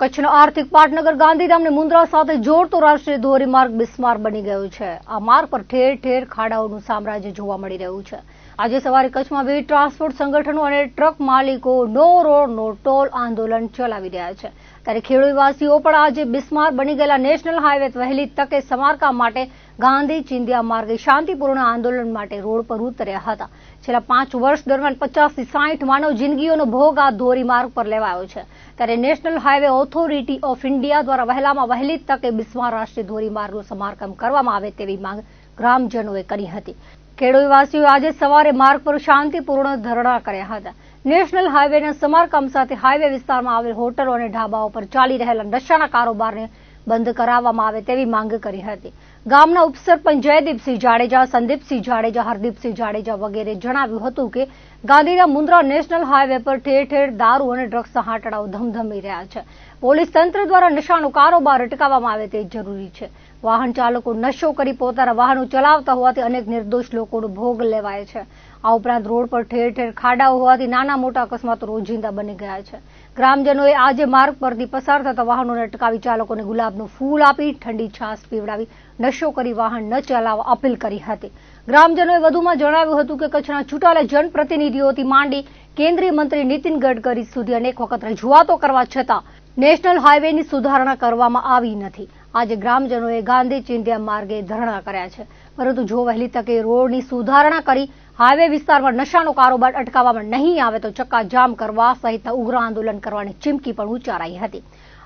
કચ્છનો આર્થિક પાટનગર ગાંધીધામને મુન્દ્રા સાથે જોડતો રાષ્ટ્રીય ધોરીમાર્ગ બિસ્માર બની ગયો છે. આ માર્ગ પર ઠેર ઠેર ખાડાઓનું સામ્રાજ્ય જોવા મળી રહ્યું છે. આજે સવારે કચ્છમાં વિવિધ ટ્રાન્સપોર્ટ સંગઠનો અને ટ્રક માલિકો નો રોડ, નો ટોલ આંદોલન ચલાવી રહ્યા છે. ત્યારે ખેડૂતવાસીઓ પણ આજે બિસ્માર બની ગયેલા નેશનલ હાઈવે વહેલી તકે સમારકામ માટે ગાંધી ચિંધ્યા માર્ગે શાંતિપૂર્ણ આંદોલન માટે રોડ પર ઉતર્યા હતા. છેલ્લા પાંચ વર્ષ દરમિયાન પચાસથી સાઠ માનવ જિંદગીઓનો ભોગ આ ધોરીમાર્ગ પર લેવાયો છે. ત્યારે national highway authority of India દ્વારા વહેલામાં વહેલી તકે બિસ્માર રાષ્ટ્રીય ધોરીમાર્ગનું સમારકામ કરવામાં આવે તેવી માંગ ગ્રામજનોએ કરી હતી. ખેડૂતવાસીઓ આજે સવારે માર્ગ પર શાંતિપૂર્ણ ધરણા કર્યા હતા. નેશનલ હાઈવેના સમારકામ સાથે હાઈવે વિસ્તારમાં આવેલ હોટલો અને ઢાબાઓ પર ચાલી રહેલા નશાના કારોબારને બંધ કરાવવામાં આવે તેવી માંગ કરી હતી. ગામના ઉપસરપંચ જયદીપસિંહ જાડેજા, સંદીપસિંહ જાડેજા, હરદીપસિંહ જાડેજા વગેરે જણાવ્યું હતું કે ગાંધીના મુન્દ્રા નેશનલ હાઈવે પર ઠેર ઠેર દારૂ અને ડ્રગ્સના હાટડાઓ ધમધમી રહ્યા છે. પોલીસ તંત્ર દ્વારા નશાનો કારોબાર અટકાવવામાં આવે તે જરૂરી છે. વાહન ચાલકો નશો કરી પોતાના વાહનો ચલાવતા હોવાથી અનેક નિર્દોષ લોકોનો ભોગ લેવાય છે. આ ઉપરાંત રોડ પર ઠેર ઠેર ખાડાઓ હોવાથી નાના મોટા અકસ્માતો રોજિંદા બની ગયા છે. ગ્રામજનોએ આજે માર્ગ પરથી પસાર થતા વાહનોને અટકાવી ચાલકોને ગુલાબનું ફૂલ આપી ઠંડી છાશ પીવડાવી નશો કરી વાહન ન ચલાવવા અપીલ કરી હતી. ગ્રામજનોએ વધુમાં જણાવ્યું હતું કે કચ્છના ચૂંટાયેલા જનપ્રતિનિધિઓથી માંડી કેન્દ્રીય મંત્રી નીતિન ગડકરી સુધી અનેક વખત રજૂઆતો કરવા છતાં નેશનલ હાઈવેની સુધારણા કરવામાં આવી નથી. આજે ગ્રામજનોએ ગાંધી ચિંધ્યા માર્ગે ધરણા કર્યા છે. પરંતુ જો વહેલી તકે રોડની સુધારણા કરી, હાઈવે વિસ્તારમાં નશાનો કારોબાર અટકાવવામાં નહીં આવે તો ચક્કાજામ કરવા સહિતના ઉગ્ર આંદોલન કરવાની ચીમકી પણ ઉચ્ચારાઈ હતી.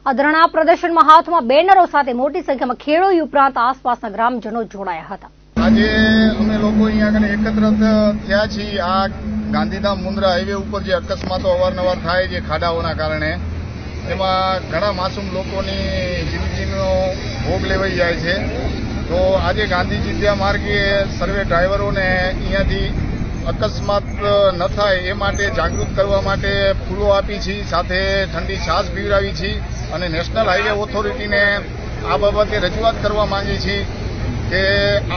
આ ધરણા પ્રદર્શનમાં હાથમાં બેનરો સાથે મોટી સંખ્યામાં ખેડૂત ઉપરાંત આસપાસના ગ્રામજનો જોડાયા હતા. આજે અમે લોકો અહીંયા આગળ એકત્ર થયા છીએ. આ ગાંધીધામ મુન્દ્રા હાઈવે ઉપર જે અકસ્માતો અવારનવાર થાય છે ખાડાઓના કારણે એમાં ઘણા માસૂમ લોકોની જિંદગીનો ભોગ લેવાઈ જાય છે. તો આજે ગાંધી ચિંધ્યા માર્ગે સર્વે ડ્રાઈવરોને અહીંયાથી અકસ્માત ન થાય એ માટે જાગૃત કરવા માટે ફૂલો આપી છીએ સાથે ઠંડી છાશ પીવડાવી છીએ અને નેશનલ હાઈવે ઓથોરિટીને આ બાબતે રજૂઆત કરવા માંગીએ છીએ કે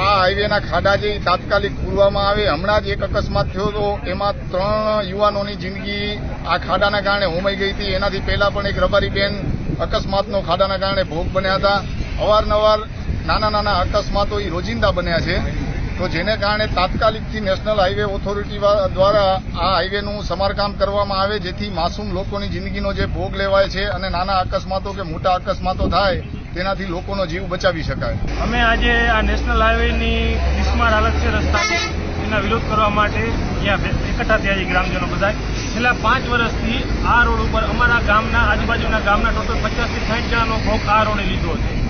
આ હાઈવેના ખાડા જે તાત્કાલિક પૂરવામાં આવે, હમણાં જ એક અકસ્માત થયો હતો. એમાં ત્રણ યુવાનોની જિંદગી આ ખાડાના કારણે હોમાઈ ગઈ હતી. એનાથી પહેલા પણ એક રબારીબેન અકસ્માતનો ખાડાના કારણે ભોગ બન્યા હતા. અવારનવાર નાના નાના અકસ્માતો એ રોજિંદા બન્યા છે. તો જેને કારણે તાત્કાલિકથી નેશનલ હાઈવે ઓથોરિટી દ્વારા આ હાઈવેનું સમારકામ કરવામાં આવે, જેથી માસૂમ લોકોની જિંદગીનો જે ભોગ લેવાય છે અને નાના અકસ્માતો કે મોટા અકસ્માતો થાય તેનાથી લોકોનો જીવ બચાવી શકાય. અમે આજે આ નેશનલ હાઈવેની બિસ્માર હાલત છે રસ્તા એના વિરોધ કરવા માટે ભે- એકઠા થયા છે ગ્રામજનો બધા છેલ્લા પાંચ વર્ષથી આ રોડ ઉપર અમારા ગામના આજુબાજુના ગામના ટોટલ પચાસથી સાઠ જણાનો ભોગ આ રોડે લીધો છે.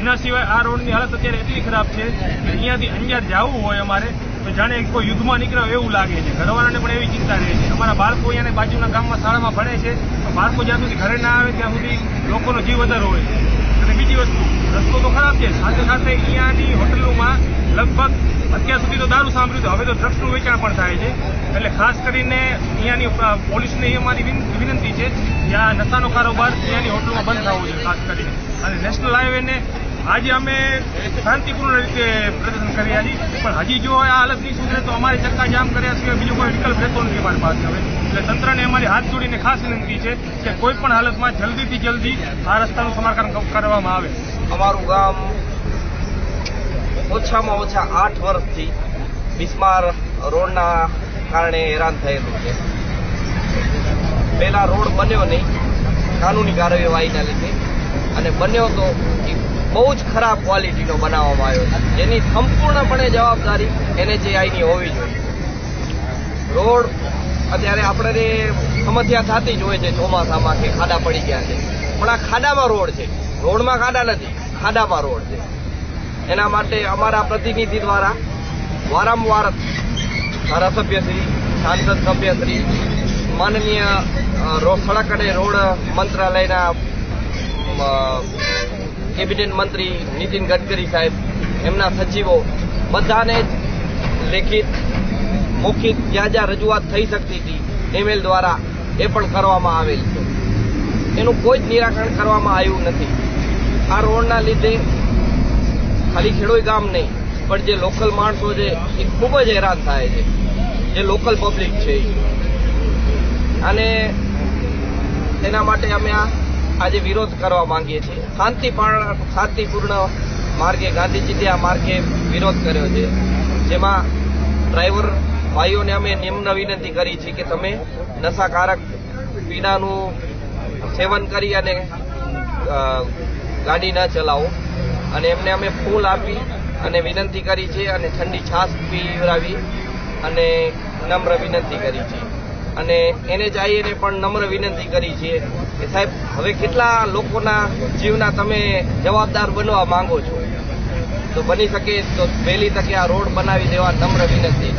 એના સિવાય આ રોડની હાલત અત્યારે એટલી ખરાબ છે કે અહીંયાથી અંજાર જવું હોય અમારે, તો જાણે કોઈ યુદ્ધમાં નીકળ્યો એવું લાગે છે. ઘરવાળાને પણ એવી ચિંતા રહે છે. અમારા બાળકો અહીંયા બાજુના ગામમાં શાળામાં ભણે છે, તો બાળકો જ્યાં સુધી ઘરે ના આવે ત્યાં સુધી લોકોનો જીવ વધારો હોય છે. બીજી વસ્તુ રસ્તો તો ખરાબ છે. સાથે સાથે અહીંયાની હોટલોમાં લગભગ અત્યાર સુધી તો દારૂ સાંભળ્યું હતું. હવે તો ડ્રગ્સનું વેચાણ પણ થાય છે. એટલે ખાસ કરીને અહીંયાની પોલીસને એ અમારી વિનંતી છે કે આ નશાનો કારોબાર અહીંયાની હોટલોમાં બંધ થવો જોઈએ, ખાસ કરીને. અને નેશનલ હાઈવેને આજે અમે શાંતિપૂર્ણ રીતે પ્રદર્શન કર્યા છીએ પણ હજી જો આ હાલત નહીં સુધરે તો અમારે ચક્કા જામ કર્યા સિવાય બીજો કોઈ વિકલ્પ રહેતો નથી અમારી પાસે હવે. એટલે તંત્રને અમારી હાથ જોડીને ખાસ વિનંતી છે કે કોઈ પણ હાલતમાં જલ્દીથી જલ્દી આ રસ્તાનું સમારકામ કરવામાં આવે. અમારું ગામ ઓછામાં ઓછા આઠ વર્ષથી બિસ્માર રોડના કારણે હેરાન થયેલું છે. પહેલા રોડ બન્યો નહીં, કાનૂની કાર્યવાહીના લીધે, અને બન્યો તો એ બહુ જ ખરાબ ક્વોલિટીનો બનાવવામાં આવ્યો છે. જેની સંપૂર્ણપણે જવાબદારી એનએચએઆઈની હોવી જોઈએ. રોડ અત્યારે આપણે સમસ્યા થતી જ હોય છે ચોમાસામાં કે ખાડા પડી ગયા છે. પણ આ ખાડામાં રોડ છે. રોડમાં ખાડા નથી, ખાડામાં રોડ છે. એના માટે અમારા પ્રતિનિધિ દ્વારા વારંવાર ધારાસભ્યશ્રી સાંસદ સભ્યશ્રી માનનીય સડક અને રોડ મંત્રાલયના કેબિનેટ મંત્રી નીતિન ગડકરી સાહેબ, એમના સચિવો બધાને લેખિત મૌખિક જ્યાં જ્યાં રજૂઆત થઈ શકતી હતી ઈમેલ દ્વારા એ પણ કરવામાં આવેલ છે. એનું કોઈ જ નિરાકરણ કરવામાં આવ્યું નથી. આ રોડના લીધે ખાલી ખેડોઈ ગામ નહીં, પણ જે લોકલ માણસો છે, એ ખૂબ જ હેરાન થાય છે. જે લોકલ પબ્લિક છે અને તેના માટે અમે આજે વિરોધ કરવા માંગીએ છીએ. શાંતિ શાંતિપૂર્ણ માર્ગે ગાંધીજીથી આ માર્ગે વિરોધ કર્યો છે, જેમાં ડ્રાઈવર ભાઈઓને અમે નિમ્ન વિનંતી કરી છે કે તમે નશાકારક પીણાનું સેવન કરી અને ગાડી ન ચલાવો. અને એમને અમે ફૂલ આપી અને વિનંતી કરી છે અને ઠંડી છાશ પીવડાવી અને નમ્ર વિનંતી કરી છે. અને એને ચાહીએને પણ નમ્ર વિનંતી કરી છે કે સાહેબ, હવે કેટલા લોકોના જીવના તમે જવાબદાર બનવા માંગો છો? તો બની શકે તો વહેલી તકે આ રોડ બનાવી દેવા નમ્ર વિનંતી